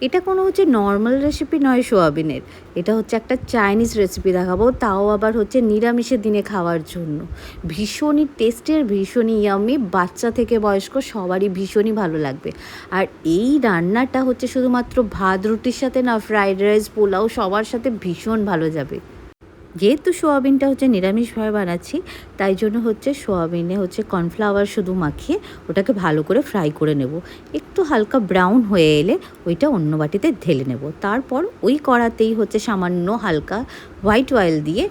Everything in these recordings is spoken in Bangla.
এটা কোনো হচ্ছে নর্মাল রেসিপি নয় সোয়াবিনের। এটা হচ্ছে একটা চাইনিজ রেসিপি দেখাবো, তাও আবার হচ্ছে নিরামিষের দিনে খাওয়ার জন্য। ভীষণই টেস্টের ভীষণই ইয়ামি বাচ্চা থেকে বয়স্ক সবারই ভীষণই ভালো লাগবে। আর এই রান্নাটা হচ্ছে শুধুমাত্র ভাত রুটির সাথে না ফ্রাইড রাইস পোলাও সবার সাথে ভীষণ ভালো যাবে। যেহেতু সোয়াবিনটা হচ্ছে নিরামিষভাবে বানাচ্ছি, তাই জন্য হচ্ছে সোয়াবিনে হচ্ছে কর্নফ্লাওয়ার শুধু মাখিয়ে ওটাকে ভালো করে ফ্রাই করে নেব। একটু হালকা ব্রাউন হয়ে এলে ওইটা অন্য বাটিতে ঢেলে নেব। তারপর ওই কড়াতেই হচ্ছে সামান্য হালকা হোয়াইট অয়েল দিয়ে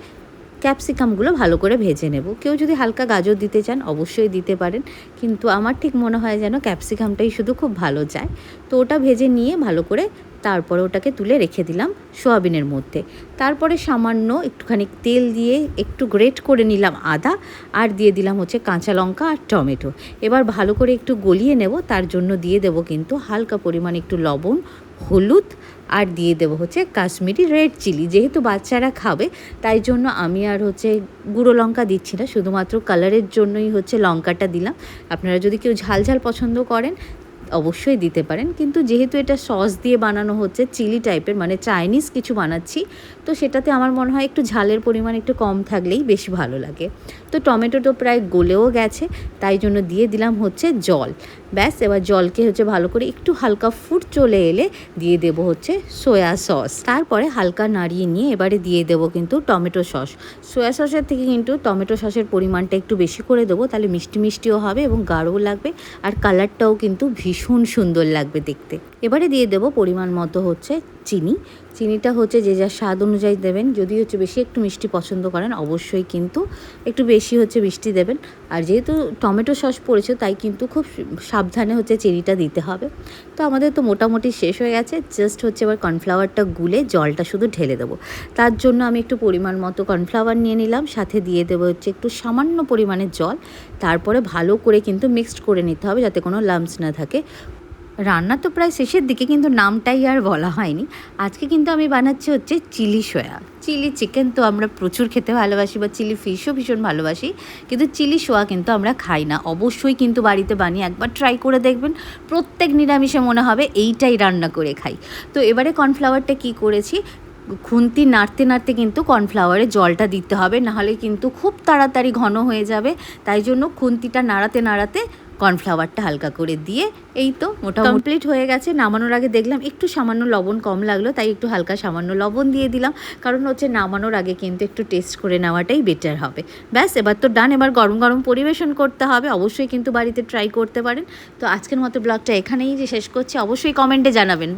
ক্যাপসিকামগুলো ভালো করে ভেজে নেব। কেউ যদি হালকা গাজর দিতে চান অবশ্যই দিতে পারেন, কিন্তু আমার ঠিক মনে হয় যেন ক্যাপসিকামটাই শুধু খুব ভালো যায়। তো ওটা ভেজে নিয়ে ভালো করে তারপরে ওটাকে তুলে রেখে দিলাম সোয়াবিনের মধ্যে। তারপরে সামান্য একটুখানি তেল দিয়ে একটু গ্রেট করে নিলাম আদা আর দিয়ে দিলাম হচ্ছে কাঁচা লঙ্কা আর টমেটো। এবার ভালো করে একটু গলিয়ে নেব, তার জন্য দিয়ে দেব কিন্তু হালকা পরিমাণ একটু লবণ, হলুদ আর দিয়ে দেবো হচ্ছে কাশ্মীরি রেড চিলি। যেহেতু বাচ্চারা খাবে, তাই জন্য আমি আর হচ্ছে গুঁড়ো লঙ্কা দিচ্ছি না, শুধুমাত্র কালারের জন্যই হচ্ছে লঙ্কাটা দিলাম। আপনারা যদি কেউ ঝাল ঝাল পছন্দ করেন অবশ্যই দিতে পারেন। কিন্তু যেহেতু এটা সস দিয়ে বানানো হচ্ছে, চিলি টাইপের মানে চাইনিজ কিছু বানাচ্ছি, তো সেটাতে আমার মনে হয় একটু ঝালের পরিমাণ একটু কম থাকলেই বেশি ভালো লাগে। তো টমেটো তো প্রায় গলেও গেছে, তাই জন্য দিয়ে দিলাম হচ্ছে জল। ব্যাস, এবার জলকে হচ্ছে ভালো করে একটু হালকা ফুট চলে এলে দিয়ে দেব হচ্ছে সয়া সস। তারপরে হালকা নাড়িয়ে নিয়ে এবারে দিয়ে দেবো কিন্তু টমেটো সস। সয়া সসের থেকে কিন্তু টমেটো সসের পরিমাণটা একটু বেশি করে দেবো, তাহলে মিষ্টি মিষ্টিও হবে এবং গাঢ়ও লাগবে আর কালারটাও কিন্তু ভীষণ সুন্দর লাগবে দেখতে। এবারে দিয়ে দেবো পরিমাণ মতো হচ্ছে চিনি। চিনিটা হচ্ছে যে যা স্বাদ অনুযায়ী দেবেন। যদি হচ্ছে বেশি একটু মিষ্টি পছন্দ করেন, অবশ্যই কিন্তু একটু বেশি হচ্ছে মিষ্টি দেবেন। আর যেহেতু টমেটো সস পড়েছে, তাই কিন্তু খুব সাবধানে হচ্ছে চিনিটা দিতে হবে। তো আমাদের তো মোটামুটি শেষ হয়ে গেছে। জাস্ট হচ্ছে এবার কর্নফ্লাওয়ারটা গুলে জলটা শুধু ঢেলে দেবো। তার জন্য আমি একটু পরিমাণ মতো কর্নফ্লাওয়ার নিয়ে নিলাম। সাথে দিয়ে দেবো হচ্ছে একটু সামান্য পরিমাণে জল। তারপরে ভালো করে কিন্তু মিক্সড করে নিতে হবে যাতে কোনো লাম্পস না থাকে। রান্না তো প্রায় শেষের দিকে, কিন্তু নামটাই আর বলা হয়নি। আজকে কিন্তু আমি বানাচ্ছি হচ্ছে চিলি সোয়া। চিলি চিকেন তো আমরা প্রচুর খেতে ভালোবাসি বা চিলি ফিশও ভীষণ ভালোবাসি, কিন্তু চিলি সোয়া কিন্তু আমরা খাই না। অবশ্যই কিন্তু বাড়িতে বানিয়ে একবার ট্রাই করে দেখবেন। প্রত্যেক নিরামিষে মনে হবে এইটাই রান্না করে খাই। তো এবারে কর্নফ্লাওয়ারটা কি করেছি? খুন্তি নাড়তে নাড়তে কিন্তু কর্নফ্লাওয়ারে জলটা দিতে হবে, নাহলে কিন্তু খুব তাড়াতাড়ি ঘন হয়ে যাবে। তাই জন্য খুন্তিটা নাড়াতে নাড়াতে কর্নফ্লাওয়ারটা হালকা করে দিয়ে, এই তো মোটা কমপ্লিট হয়ে গেছে। নামানোর আগে দেখলাম একটু সামান্য লবণ কম লাগল, তাই একটু হালকা সামান্য লবণ দিয়ে দিলাম। কারণ হচ্ছে নামানোর আগে কিন্তু একটু টেস্ট করে নেওয়াটাই বেটার হবে। ব্যাস, এবার তো ডান এবার গরম গরম পরিবেশন করতে হবে। অবশ্যই কিন্তু বাড়িতে ট্রাই করতে পারেন। তো আজকের মতো ব্লগটা এখানেই যে শেষ করছি। অবশ্যই কমেন্টে জানাবেন।